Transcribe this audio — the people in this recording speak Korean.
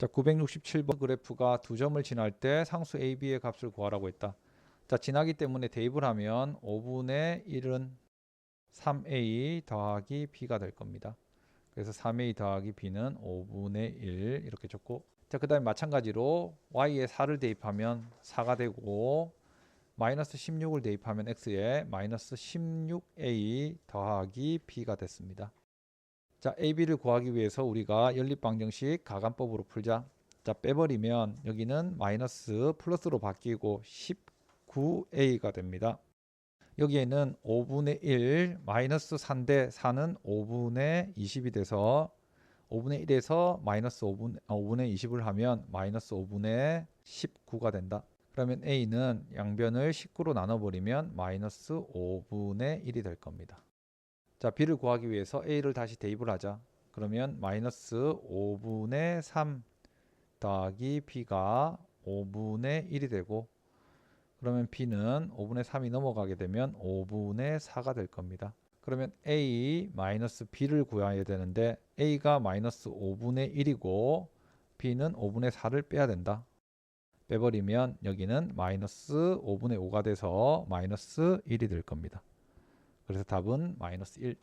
자, 967번 그래프가 두 점을 지날 때 상수 AB의 값을 구하라고 했다. 자, 지나기 때문에 대입을 하면 5분의 1은 3A 더하기 B가 될 겁니다. 그래서 3A 더하기 B는 5분의 1 이렇게 적고 자, 그 다음에 마찬가지로 Y에 4를 대입하면 4가 되고 마이너스 16을 대입하면 X에 마이너스 16A 더하기 B가 됐습니다. 자, AB를 구하기 위해서 우리가 연립방정식 가간법으로 풀자. 자, 빼버리면 여기는 마이너스 플러스로 바뀌고 19A가 됩니다. 여기에는 5분의 1 마이너스 4인데 4는 5분의 20이 돼서 5분의 1에서 마이너스 5분, 어, 5분의 20을 하면 마이너스 5분의 19가 된다. 그러면 A는 양변을 19로 나눠버리면 마이너스 5분의 1이 될 겁니다. 자, B를 구하기 위해서 A를 다시 대입을 하자. 그러면 마이너스 5분의 3 더하기 B가 5분의 1이 되고 그러면 B는 5분의 3이 넘어가게 되면 5분의 4가 될 겁니다. 그러면 A 마이너스 B를 구해야 되는데 A가 마이너스 5분의 1이고 B는 5분의 4를 빼야 된다. 빼버리면 여기는 마이너스 5분의 5가 돼서 마이너스 1이 될 겁니다. 그래서 답은 마이너스 1.